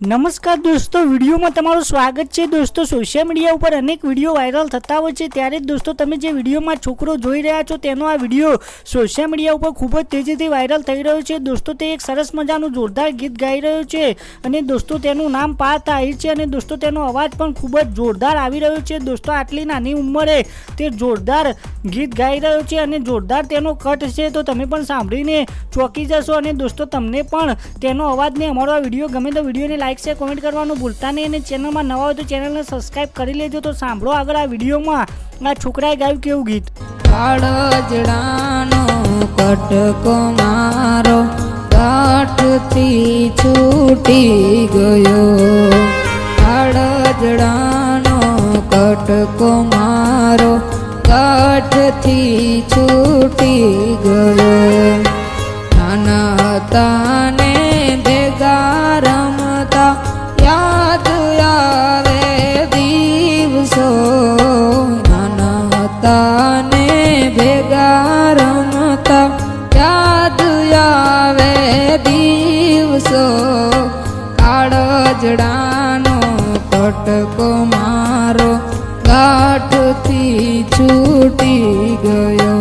નમસ્કાર દોસ્તો, વિડીયોમાં તમારું સ્વાગત છે. દોસ્તો સોશિયલ મીડિયા ઉપર અનેક વીડિયો વાયરલ થતા હોય છે. ત્યારે જ દોસ્તો, તમે જે વિડીયોમાં છોકરો જોઈ રહ્યા છો, તેનો આ વીડિયો સોશિયલ મીડિયા ઉપર ખૂબ જ તેજીથી વાયરલ થઈ રહ્યો છે. દોસ્તો, તે એક સરસ મજાનું જોરદાર ગીત ગાઈ રહ્યો છે અને દોસ્તો, તેનું નામ પાર્થ આહિર છે અને દોસ્તો, તેનો અવાજ પણ ખૂબ જ જોરદાર આવી રહ્યો છે. દોસ્તો, આટલી નાની ઉંમરે તે જોરદાર ગીત ગાઈ રહ્યો છે અને જોરદાર તેનો કટ છે. તો તમે પણ સાંભળીને ચોંકી જશો અને દોસ્તો, તમને પણ તેનો અવાજને અમારો આ વીડિયો ગમે તો વિડીયોને લાઈક શેર કોમેન્ટ કરવાનું ભૂલતા નહીં અને ચેનલમાં નવા હોય તો ચેનલને સબસ્ક્રાઈબ કરી લેજો. તો સાંભળો આગળ આ વિડીયોમાં આ છોકરાએ ગાયું કેવું ગીત? કાળજડાનો કટકો મારો કાઠથી છૂટી ગયો. કાળજડાનો કટકો મારો કાઠથી છૂટી ગયો. માતા ને ભેગા રમતા. યાદ આવે દિવસો કાળજડાનો કટકો મારો. ગાંઠથી છૂટી ગયો.